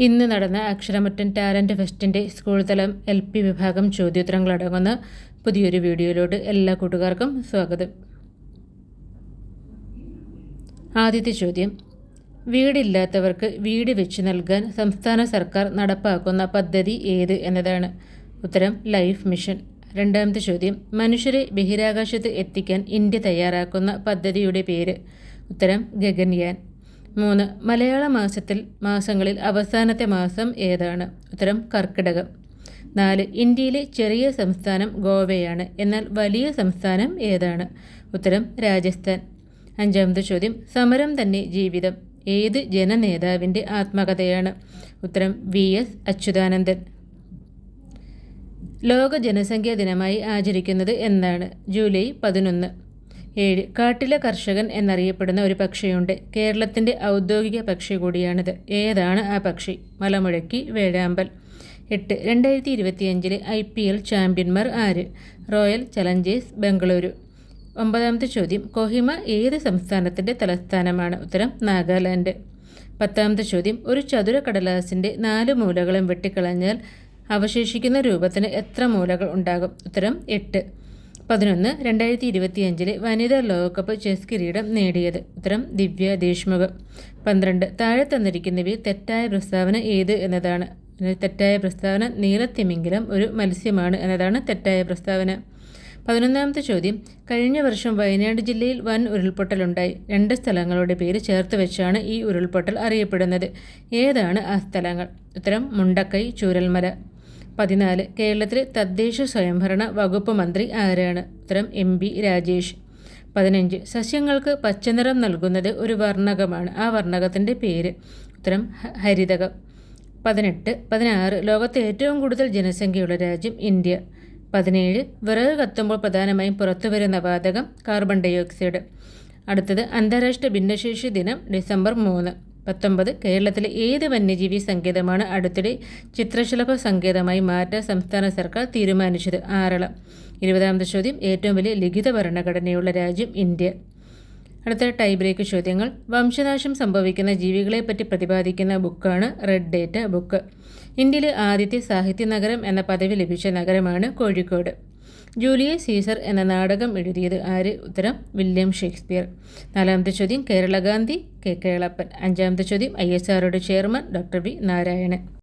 ഇന്ന് നടന്ന അക്ഷരമറ്റൻ ടാലന്റ് ഫെസ്റ്റിന്റെ സ്കൂൾ തലം എൽ പി വിഭാഗം ചോദ്യോത്തരങ്ങളടങ്ങുന്ന പുതിയൊരു വീഡിയോയിലോട്ട് എല്ലാ കൂട്ടുകാർക്കും സ്വാഗതം. ആദ്യത്തെ ചോദ്യം. വീടില്ലാത്തവർക്ക് വീട് വെച്ച് നൽകാൻ സംസ്ഥാന സർക്കാർ നടപ്പാക്കുന്ന പദ്ധതി ഏത് എന്നതാണ്? ഉത്തരം ലൈഫ് മിഷൻ. രണ്ടാമത്തെ ചോദ്യം. മനുഷ്യരെ ബഹിരാകാശത്ത് എത്തിക്കാൻ ഇന്ത്യ തയ്യാറാക്കുന്ന പദ്ധതിയുടെ പേര്. ഉത്തരം ഗഗൻയാൻ. മൂന്ന്. മലയാള മാസത്തിൽ മാസങ്ങളിൽ അവസാനത്തെ മാസം ഏതാണ്? ഉത്തരം കർക്കിടകം. നാല്. ഇന്ത്യയിലെ ചെറിയ സംസ്ഥാനം ഗോവയാണ്. എന്നാൽ വലിയ സംസ്ഥാനം ഏതാണ്? ഉത്തരം രാജസ്ഥാൻ. അഞ്ചാമത്തെ ചോദ്യം സമരം തന്നെ ജീവിതം. ഏത് ജനനേതാവിന്റെ ആത്മകഥയാണ്? ഉത്തരം വി. എസ്. അച്യുതാനന്ദൻ. ലോക ജനസംഖ്യാ ദിനമായി ആചരിക്കുന്നത് എന്നാണ് ജൂലൈ പതിനൊന്ന്. ഏഴ്. കാട്ടിലെ കർഷകൻ എന്നറിയപ്പെടുന്ന ഒരു പക്ഷിയുണ്ട്. കേരളത്തിന്റെ ഔദ്യോഗിക പക്ഷി കൂടിയാണിത്. ഏതാണ് ആ പക്ഷി? മലമുഴക്കി വേഴാമ്പൽ. എട്ട്. രണ്ടായിരത്തി ഇരുപത്തിയഞ്ചിലെ ഐ പി എൽ ചാമ്പ്യന്മാർ ആര്? Royal challengers Bengaluru. ഒമ്പതാമത്തെ ചോദ്യം. കൊഹിമ ഏത് സംസ്ഥാനത്തിന്റെ തലസ്ഥാനമാണ്? ഉത്തരം നാഗാലാൻഡ്. പത്താമത്തെ ചോദ്യം. ഒരു ചതുര കടലാസിന്റെ നാല് മൂലകളും വെട്ടിക്കളഞ്ഞാൽ അവശേഷിക്കുന്ന രൂപത്തിന് എത്ര മൂലകൾ ഉണ്ടാകും? ഉത്തരം എട്ട്. പതിനൊന്ന് രണ്ടായിരത്തി ഇരുപത്തിയഞ്ചിലെ വനിതാ ലോകകപ്പ് ചെസ് കിരീടം നേടിയത്. ഉത്തരം ദിവ്യ ദേശ്മുഖ്. പന്ത്രണ്ട് താഴെ തന്നിരിക്കുന്നവയിൽ തെറ്റായ പ്രസ്താവന ഏത് എന്നതാണ്. തെറ്റായ പ്രസ്താവന നീളത്തിമെങ്കിലും ഒരു മത്സ്യമാണ് എന്നതാണ് തെറ്റായ പ്രസ്താവന. പതിനൊന്നാമത്തെ ചോദ്യം കഴിഞ്ഞ വർഷം വയനാട് ജില്ലയിൽ വൻ ഉരുൾപൊട്ടലുണ്ടായി. രണ്ട് സ്ഥലങ്ങളുടെ പേര് ചേർത്ത് വെച്ചാണ് ഈ ഉരുൾപൊട്ടൽ അറിയപ്പെടുന്നത്. ഏതാണ് ആ സ്ഥലങ്ങൾ? ഉത്തരം മുണ്ടക്കൈ ചൂരൽമല. പതിനാല്. കേരളത്തിലെ തദ്ദേശ സ്വയംഭരണ വകുപ്പ് മന്ത്രി ആരാണ്? ഉത്തരം എം പി രാജേഷ്. പതിനഞ്ച്. സസ്യങ്ങൾക്ക് പച്ചനിറം നൽകുന്നത് ഒരു വർണകമാണ്. ആ വർണകത്തിന്റെ പേര്. ഉത്തരം ഹരിതകം. പതിനെട്ട്. പതിനാറ്. ലോകത്തെ ഏറ്റവും കൂടുതൽ ജനസംഖ്യയുള്ള രാജ്യം ഇന്ത്യ. പതിനേഴ്. വിറക് കത്തുമ്പോൾ പ്രധാനമായും പുറത്തുവരുന്ന വാതകം കാർബൺ ഡൈ ഓക്സൈഡ്. അടുത്തത് അന്താരാഷ്ട്ര ഭിന്നശേഷി ദിനം ഡിസംബർ മൂന്ന്. പത്തൊമ്പത് കേരളത്തിലെ ഏത് വന്യജീവി സങ്കേതമാണ് അടുത്തിടെ ചിത്രശലഭ സങ്കേതമായി മാറ്റാൻ സംസ്ഥാന സർക്കാർ തീരുമാനിച്ചത്? ആറളം. ഇരുപതാമത്തെ ചോദ്യം ഏറ്റവും വലിയ ലിഖിത ഭരണഘടനയുള്ള രാജ്യം ഇന്ത്യ. അടുത്ത ടൈ ബ്രേക്ക് ചോദ്യങ്ങൾ വംശനാശം സംഭവിക്കുന്ന ജീവികളെപ്പറ്റി പ്രതിപാദിക്കുന്ന ബുക്കാണ് റെഡ് ഡേറ്റ ബുക്ക്. ഇന്ത്യയിലെ ആദ്യത്തെ സാഹിത്യ നഗരം എന്ന പദവി ലഭിച്ച നഗരമാണ് കോഴിക്കോട്. ജൂലിയസ് സീസർ എന്ന നാടകം എഴുതിയത് ആര്? ഉത്തരം വില്യം ഷേക്സ്പിയർ. നാലാമത്തെ ചോദ്യം കേരളഗാന്ധി കെ. കേളപ്പൻ. അഞ്ചാമത്തെ ചോദ്യം ഐ. എസ്. ആറുടെ ചെയർമാൻ ഡോക്ടർ വി. നാരായണൻ.